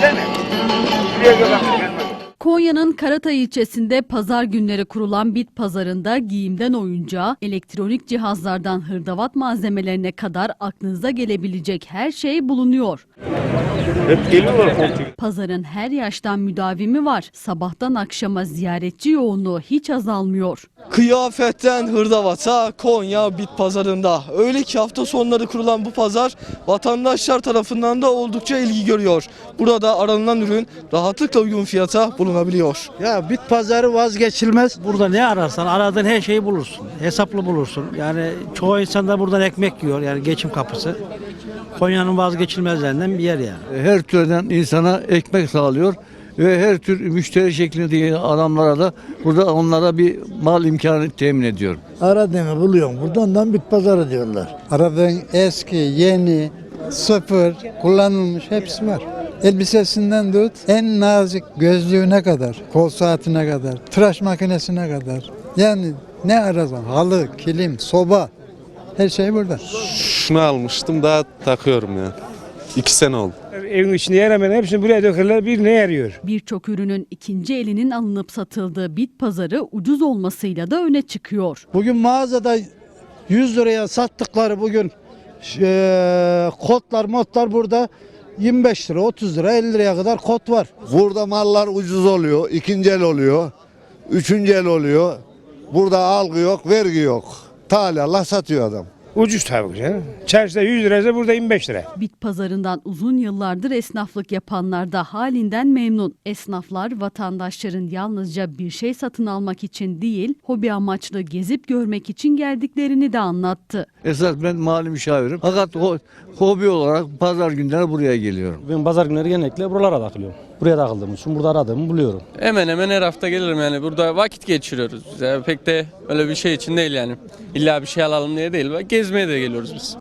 Şuraya. Gelmedi. Konya'nın Karatay ilçesinde pazar günleri kurulan bit pazarında giyimden oyuncağa, elektronik cihazlardan hırdavat malzemelerine kadar aklınıza gelebilecek her şey bulunuyor. Hep geliyorlar. Pazarın her yaştan müdavimi var. Sabahtan akşama ziyaretçi yoğunluğu hiç azalmıyor. Kıyafetten hırdavata Konya Bit Pazarı'nda. Öyle ki hafta sonları kurulan bu pazar vatandaşlar tarafından da oldukça ilgi görüyor. Burada aranılan ürün rahatlıkla uygun fiyata bulunabiliyor. Ya bit pazarı vazgeçilmez. Burada ne ararsan aradığın her şeyi bulursun. Hesaplı bulursun. Yani çoğu insan da buradan ekmek yiyor. Yani geçim kapısı. Konya'nın vazgeçilmezlerinden bir yer yani. her türden insana ekmek sağlıyor ve her tür müşteri şeklinde adamlara da burada onlara bir mal imkanı temin ediyor. Aradığını buluyorsun. Buradan bit pazarı diyorlar. Aradığın eski, yeni, sıfır, kullanılmış hepsi var. Elbisesinden tut, en nazik gözlüğüne kadar, kol saatine kadar, tıraş makinesine kadar. Yani ne ararsan halı, kilim, soba her şey burada. Şunu almıştım daha takıyorum yani. İki sene oldu. Evin içinde yer hemen hepsini buraya dökerler bir ne yarıyor? Birçok ürünün ikinci elinin alınıp satıldığı bit pazarı ucuz olmasıyla da öne çıkıyor. Bugün mağazada 100 liraya sattıkları bugün eee, kotlar modlar burada 25 lira 30 lira 50 liraya kadar kot var. Burada mallar ucuz oluyor, ikinci el oluyor, üçüncü el oluyor. Burada algı yok, vergi yok. Talallah satıyor adam. Ucuz tabii canım. Çarşıda 100 liraysa burada 25 lira. Bit pazarından uzun yıllardır esnaflık yapanlar da halinden memnun. Esnaflar vatandaşların yalnızca bir şey satın almak için değil, hobi amaçlı gezip görmek için geldiklerini de anlattı. Esas ben mali müşavirim. Fakat ho- hobi olarak pazar günleri buraya geliyorum. Ben pazar günleri genellikle buralara takılıyorum. Buraya takıldığım için burada aradığımı buluyorum. Hemen hemen her hafta gelirim yani. Burada vakit geçiriyoruz. Yani pek de öyle bir şey için değil yani. İlla bir şey alalım diye değil. Gezmeye de geliyoruz biz.